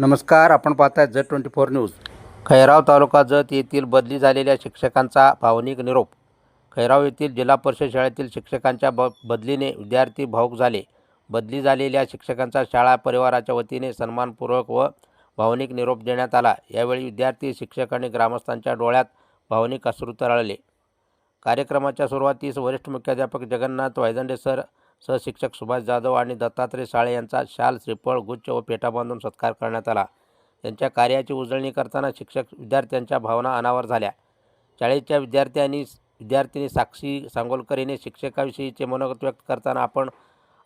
नमस्कार आपण पाहताय Jath twenty four news. Khairav taluka Jath येथील बदली झालेल्या शिक्षकांचा भावनिक निरोप. खैराव येथील जिल्हा परिषद शाळेतील शिक्षकांच्या ब बदलीने विद्यार्थी भाऊक झाले. बदली झालेल्या शिक्षकांचा शाळा परिवाराच्या वतीने सन्मानपूर्वक व भावनिक निरोप देण्यात आला. यावेळी विद्यार्थी शिक्षक आणि ग्रामस्थांच्या डोळ्यात भावनिक अश्रू तरळले. कार्यक्रमाच्या सुरुवातीस वरिष्ठ मुख्याध्यापक जगन्नाथ वायदंडे सर सहशिक्षक सुभाष जाधव आणि दत्तात्रय साळे यांचा शाल श्रीफळ गुच्छ व पेटा बांधून सत्कार करण्यात आला. त्यांच्या कार्याची उजळणी करताना शिक्षक विद्यार्थ्यांच्या भावना अनावर झाल्या. शाळेच्या विद्यार्थ्यांनी विद्यार्थिनी साक्षी सांगोलकर हिने शिक्षकाविषयीचे मनोगत व्यक्त करताना आपण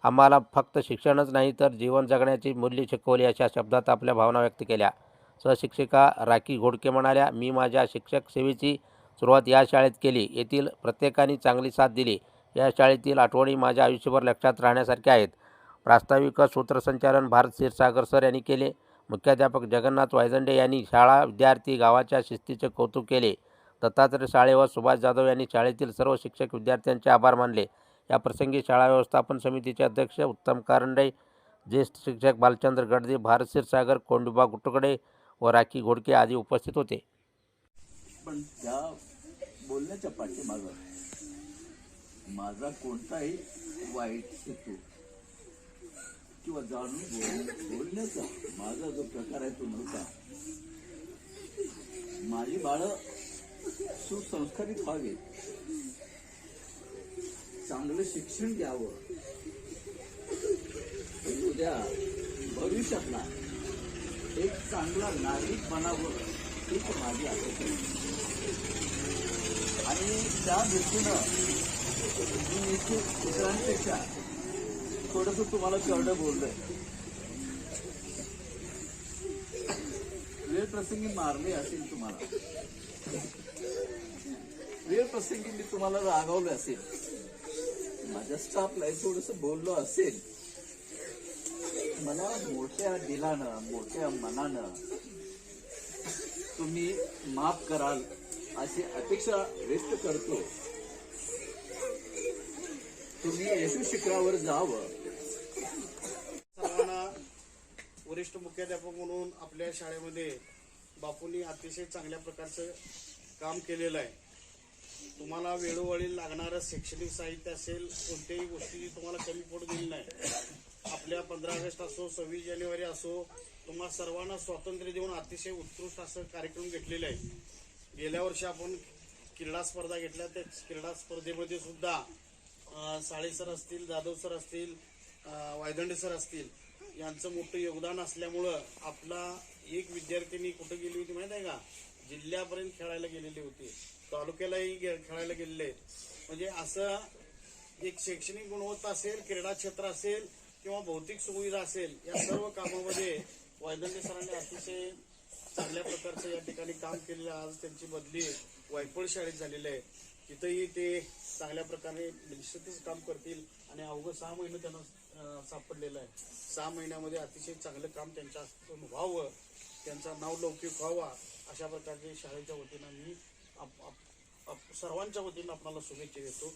आम्हाला फक्त शिक्षणच नाही तर जीवन जगण्याची मूल्य शिकवली अशा शब्दात आपल्या भावना व्यक्त केल्या. सहशिक्षिका राखी घोडके म्हणाल्या मी माझ्या शिक्षक सेवेची सुरुवात या शाळेत केली. येथील प्रत्येकाने चांगली साथ दिली. या शाळेतील आठवणी माझ्या आयुष्यभर लक्षात राहण्यासारख्या आहेत. प्रास्ताविक सूत्रसंचालन भारत क्षीरसागर सर यांनी केले. मुख्याध्यापक जगन्नाथ वायझंडे यांनी शाळा विद्यार्थी गावाच्या शिस्तीचे कौतुक केले. दत्तात्रय साळे व सुभाष जाधव यांनी शाळेतील सर्व शिक्षक विद्यार्थ्यांचे आभार मानले. या प्रसंगी शाळा व्यवस्थापन समितीचे अध्यक्ष उत्तम कारंडे ज्येष्ठ शिक्षक बालचंद्र गडदे भारत क्षीरसागर कोंडुबा गुटकडे व राखी घोडके आदी उपस्थित होते. पण त्या बोलण्याच्या पाठीमागं माझा कोणताही वाईट हेतू किंवा जाणून बोल- बोलण्याचा माझा जो प्रकार आहे तो नव्हता. माझी बाळं सुसंस्कारित व्हावी. चांगलं शिक्षण घ्यावं उद्या भविष्यातला एक चांगला नागरिक बनावं हीच माझी अपेक्षा आहे. आणि त्या दृष्टीनं मी इतरांपेक्षा थोडस तुम्हाला चरडं बोललंय. वेळ प्रसंगी मारले असेल तुम्हाला. वेळ प्रसंगी मी तुम्हाला रागावलं असेल. माझ्या स्टाफला थोडस बोललो असेल. मला मोठ्या दिलानं मोठ्या मनानं तुम्ही माफ कराल अशी अपेक्षा व्यक्त करतो. तुम्ही येशू शिखरावर जावं. सर्वांना वरिष्ठ मुख्याध्यापक म्हणून आपल्या शाळेमध्ये बापूंनी अतिशय चांगल्या प्रकारचं काम केलेलं आहे. तुम्हाला वेळोवेळी लागणारं शैक्षणिक साहित्य असेल कोणत्याही गोष्टी तुम्हाला कमी पडू दिली नाही. आपल्या पंधरा ऑगस्ट असो सव्वीस जानेवारी असो तुम्हा सर्वांना स्वातंत्र्य देऊन अतिशय उत्कृष्ट असं कार्यक्रम घेतलेले आहे. गेल्या वर्षी आपण क्रीडा स्पर्धा घेतल्या त्या क्रीडा स्पर्धेमध्ये सुद्धा साळे सर असतील जाधव सर असतील वायदंडे सर असतील यांचं मोठं योगदान असल्यामुळं आपला एक विद्यार्थिनी कुठं गेली होती माहीत आहे का? जिल्ह्यापर्यंत खेळायला गेलेली होती. तालुक्यालाही खेळायला गेलेले. म्हणजे असं एक शैक्षणिक गुणवत्ता असेल क्रीडा क्षेत्र असेल किंवा भौतिक सुविधा असेल या सर्व कामामध्ये वायदंडे सरांनी अतिशय चांगल्या प्रकारचं या ठिकाणी काम केलेलं आज त्यांची बदली वायफळ शाळेत झालेली आहे. तिथंही ते चांगल्या प्रकारे निश्चितच काम करतील आणि अवघं सहा महिने त्यांना सापडलेलं आहे. सहा महिन्यामध्ये अतिशय चांगलं काम त्यांच्या व्हावं त्यांचा नाव लौकिक व्हावा अशा प्रकारचे शाळेच्या वतीनं मी आप- आप- आप- सर्वांच्या वतीनं आपणाला शुभेच्छा देतो.